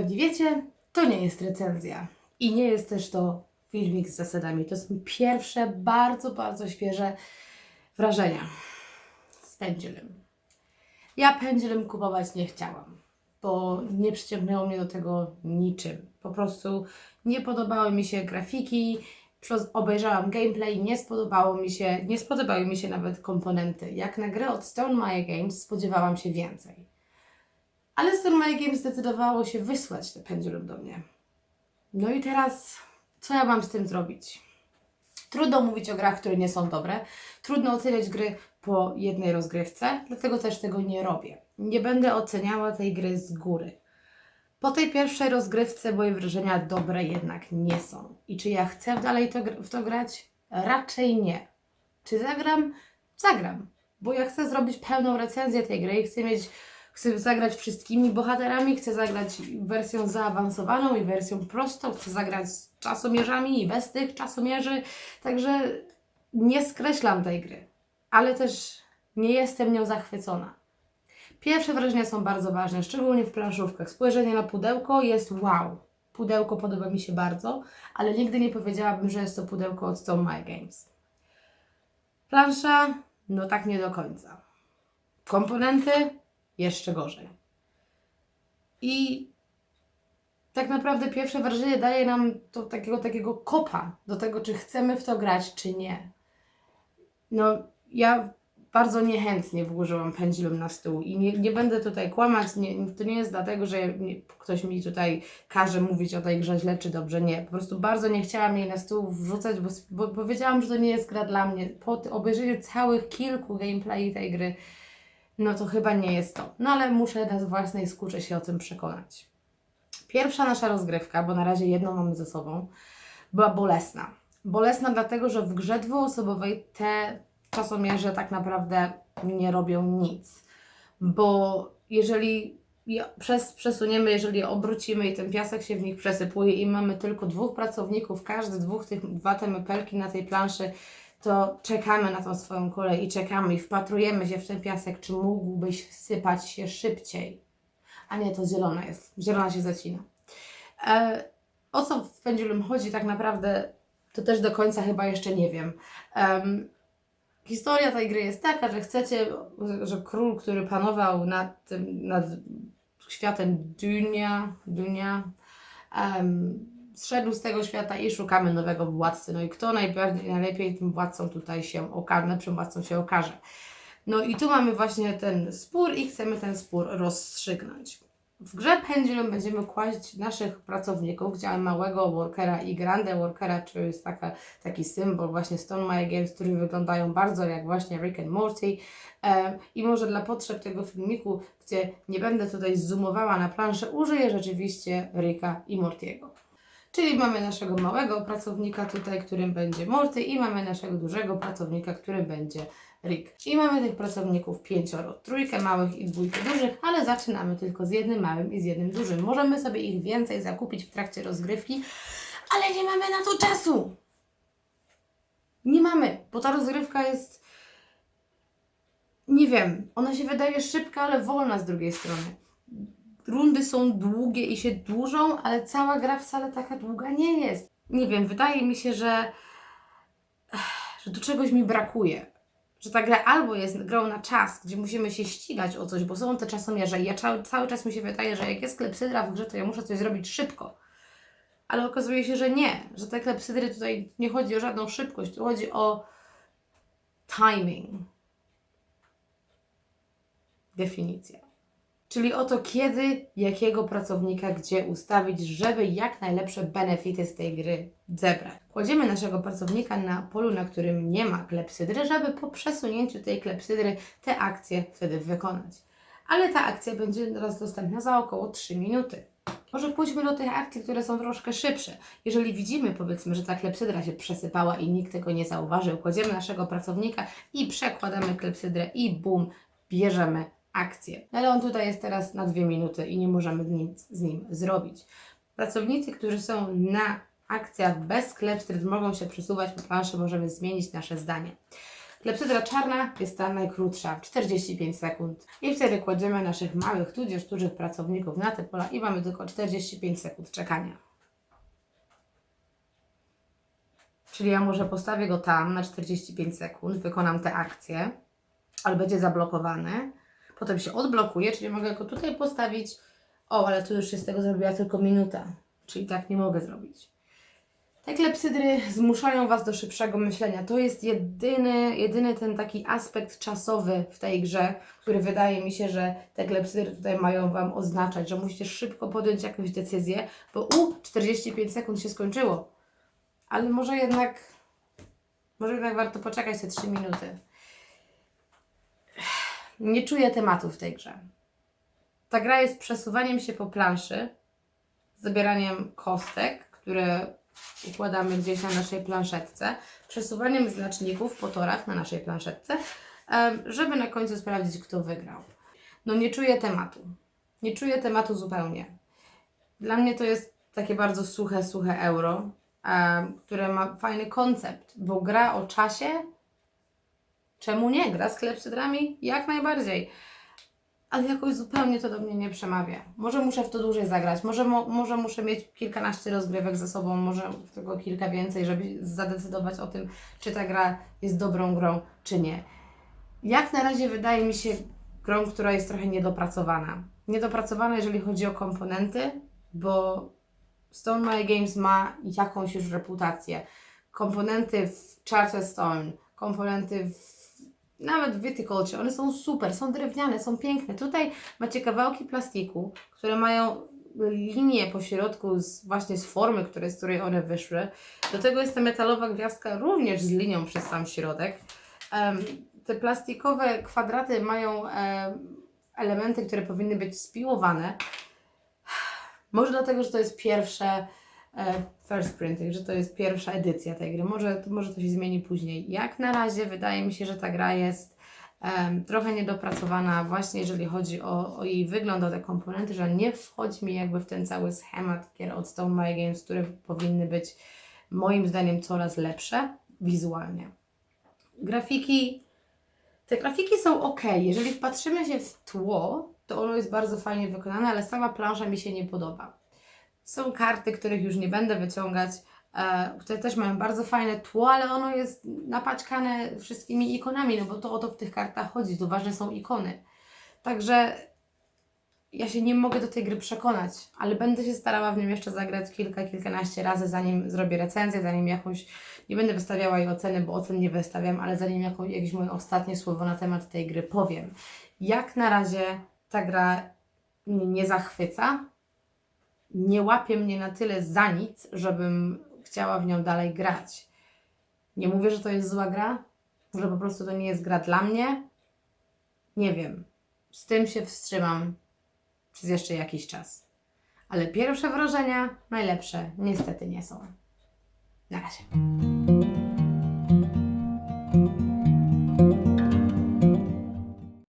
pewnie wiecie, to nie jest recenzja. I nie jest też to filmik z zasadami. To są pierwsze, bardzo, bardzo świeże wrażenia z Pendulum. Ja Pendulum kupować nie chciałam, bo nie przyciągnęło mnie do tego niczym. Po prostu nie podobały mi się grafiki, obejrzałam gameplay, nie spodobało mi się, nie spodobały mi się nawet komponenty. Jak na grę od Stone Maya Games spodziewałam się więcej. Ale Maya Games zdecydowało się wysłać te pendulum do mnie. No i teraz, co ja mam z tym zrobić? Trudno mówić o grach, które nie są dobre. Trudno oceniać gry po jednej rozgrywce, dlatego też tego nie robię. Nie będę oceniała tej gry z góry. Po tej pierwszej rozgrywce moje wrażenia dobre jednak nie są. I czy ja chcę dalej to, w to grać? Raczej nie. Czy zagram? Zagram. Bo ja chcę zrobić pełną recenzję tej gry i chcę mieć, chcę zagrać wszystkimi bohaterami, chcę zagrać wersją zaawansowaną i wersją prostą, chcę zagrać z czasomierzami i bez tych czasomierzy. Także nie skreślam tej gry, ale też nie jestem nią zachwycona. Pierwsze wrażenia są bardzo ważne, szczególnie w planszówkach. Spojrzenie na pudełko jest wow. Pudełko podoba mi się bardzo, ale nigdy nie powiedziałabym, że jest to pudełko od Stone My Games. Plansza? No tak nie do końca. Komponenty? Jeszcze gorzej. I tak naprawdę pierwsze wrażenie daje nam to takiego, takiego kopa do tego, czy chcemy w to grać, czy nie. No, ja bardzo niechętnie włożyłam pendulum na stół i nie, nie będę tutaj kłamać, nie, to nie jest dlatego, że nie, ktoś mi tutaj każe mówić o tej grze źle czy dobrze, nie. Po prostu bardzo nie chciałam jej na stół wrzucać, bo, bo powiedziałam, że to nie jest gra dla mnie. Po obejrzeniu całych kilku gameplay tej gry, no to chyba nie jest to. No ale muszę na własnej skórze się o tym przekonać. Pierwsza nasza rozgrywka, bo na razie jedną mamy ze sobą, była bolesna. Bolesna dlatego, że w grze dwuosobowej te czasomierze tak naprawdę nie robią nic. Bo jeżeli je przez, przesuniemy, jeżeli obrócimy i ten piasek się w nich przesypuje i mamy tylko dwóch pracowników, każdy dwóch tych, dwa te mypelki na tej planszy, to czekamy na tą swoją kolej i czekamy i wpatrujemy się w ten piasek, czy mógłbyś sypać się szybciej. A nie, to zielona jest. Zielona się zacina. E, o co w Pendulum chodzi tak naprawdę, to też do końca chyba jeszcze nie wiem. Em, historia tej gry jest taka, że chcecie, że król, który panował nad, nad światem Dunia, Dunia zszedł z tego świata i szukamy nowego władcy. No i kto najbardziej, najlepiej tym władcą tutaj się okaże, lepszym władcą się okaże. No i tu mamy właśnie ten spór i chcemy ten spór rozstrzygnąć. W grze Pendulum będziemy kłaść naszych pracowników, gdzie małego workera i grande workera, czyli jest taka, taki symbol właśnie Stone My Games, które wyglądają bardzo jak właśnie Rick and Morty. I może dla potrzeb tego filmiku, gdzie nie będę tutaj zoomowała na planszę, użyję rzeczywiście Ricka i Mortiego. Czyli mamy naszego małego pracownika tutaj, którym będzie Morty i mamy naszego dużego pracownika, którym będzie Rick. I mamy tych pracowników pięcioro, trójkę małych i dwójkę dużych, ale zaczynamy tylko z jednym małym i z jednym dużym. Możemy sobie ich więcej zakupić w trakcie rozgrywki, ale nie mamy na to czasu. Nie mamy, bo ta rozgrywka jest, nie wiem, ona się wydaje szybka, ale wolna z drugiej strony. Rundy są długie i się dłużą, ale cała gra wcale taka długa nie jest. Nie wiem, wydaje mi się, że, że tu czegoś mi brakuje że ta gra albo jest grą na czas, gdzie musimy się ścigać o coś, bo są te czasomierze i ja cały, cały czas mi się wydaje, że jak jest klepsydra w grze, to ja muszę coś zrobić szybko. Ale okazuje się, że nie, że te klepsydry tutaj nie chodzi o żadną szybkość, tu chodzi o timing. Definicja. Czyli o to, kiedy, jakiego pracownika gdzie ustawić, żeby jak najlepsze benefity z tej gry zebrać. Kładziemy naszego pracownika na polu, na którym nie ma klepsydry, żeby po przesunięciu tej klepsydry te akcje wtedy wykonać. Ale ta akcja będzie teraz dostępna za około 3 minuty. Może pójdźmy do tych akcji, które są troszkę szybsze. Jeżeli widzimy, powiedzmy, że ta klepsydra się przesypała i nikt tego nie zauważył, kładziemy naszego pracownika i przekładamy klepsydrę i bum, bierzemy akcję. Ale on tutaj jest teraz na dwie minuty i nie możemy nic z nim zrobić. Pracownicy, którzy są na akcjach bez klepsydr mogą się przesuwać po planszy, możemy zmienić nasze zdanie. Klepsydra czarna jest ta najkrótsza, 45 sekund. I wtedy kładziemy naszych małych, tudzież dużych pracowników na te pola i mamy tylko 45 sekund czekania. Czyli ja może postawię go tam na 45 sekund, wykonam tę akcję, ale będzie zablokowany. Potem się odblokuje, czyli mogę go tutaj postawić. O, ale tu już się z tego zrobiła tylko minuta, czyli tak nie mogę zrobić. Te klepsydry zmuszają Was do szybszego myślenia. To jest jedyny, jedyny ten taki aspekt czasowy w tej grze, który wydaje mi się, że te klepsydry tutaj mają Wam oznaczać, że musicie szybko podjąć jakąś decyzję, bo u 45 sekund się skończyło. Ale może jednak, może jednak warto poczekać te 3 minuty. Nie czuję tematu w tej grze. Ta gra jest przesuwaniem się po planszy, zabieraniem kostek, które układamy gdzieś na naszej planszetce, przesuwaniem znaczników po torach na naszej planszetce, żeby na końcu sprawdzić, kto wygrał. No nie czuję tematu. Nie czuję tematu zupełnie. Dla mnie to jest takie bardzo suche, suche euro, które ma fajny koncept, bo gra o czasie. Czemu nie? Gra z klepsydrami? Jak najbardziej ale jakoś zupełnie to do mnie nie przemawia. Może muszę w to dłużej zagrać, może, mo, może muszę mieć kilkanaście rozgrywek ze sobą, może tego kilka więcej, żeby zadecydować o tym, czy ta gra jest dobrą grą, czy nie. Jak na razie wydaje mi się grą, która jest trochę niedopracowana. Niedopracowana, jeżeli chodzi o komponenty, bo Stone My Games ma jakąś już reputację. Komponenty w Charterstone, komponenty w nawet Viticulture, one są super, są drewniane, są piękne. Tutaj macie kawałki plastiku, które mają linię po środku z, właśnie z formy, które, z której one wyszły. Do tego jest ta metalowa gwiazdka również z linią przez sam środek. Em, te plastikowe kwadraty mają em, elementy, które powinny być spiłowane. Może dlatego, że to jest pierwsze first printing, że to jest pierwsza edycja tej gry. Może, może to się zmieni później. Jak na razie wydaje mi się, że ta gra jest em, trochę niedopracowana właśnie jeżeli chodzi o, o jej wygląd, o te komponenty, że nie wchodzi mi jakby w ten cały schemat gier od Stone My Games, które powinny być moim zdaniem coraz lepsze wizualnie. Grafiki te grafiki są ok. Jeżeli wpatrzymy się w tło, to ono jest bardzo fajnie wykonane, ale sama plansza mi się nie podoba. Są karty, których już nie będę wyciągać, e, które też mają bardzo fajne tło, ale ono jest napaćkane wszystkimi ikonami, no bo to o to w tych kartach chodzi, to ważne są ikony. Także ja się nie mogę do tej gry przekonać, ale będę się starała w nią jeszcze zagrać kilka, kilkanaście razy, zanim zrobię recenzję, zanim jakąś, nie będę wystawiała jej oceny, bo ocen nie wystawiam, ale zanim jaką, jakieś moje ostatnie słowo na temat tej gry powiem. Jak na razie ta gra mnie nie zachwyca, nie łapie mnie na tyle za nic, żebym chciała w nią dalej grać. Nie mówię, że to jest zła gra, że po prostu to nie jest gra dla mnie. Nie wiem. Z tym się wstrzymam przez jeszcze jakiś czas. Ale pierwsze wrażenia najlepsze niestety nie są. Na razie.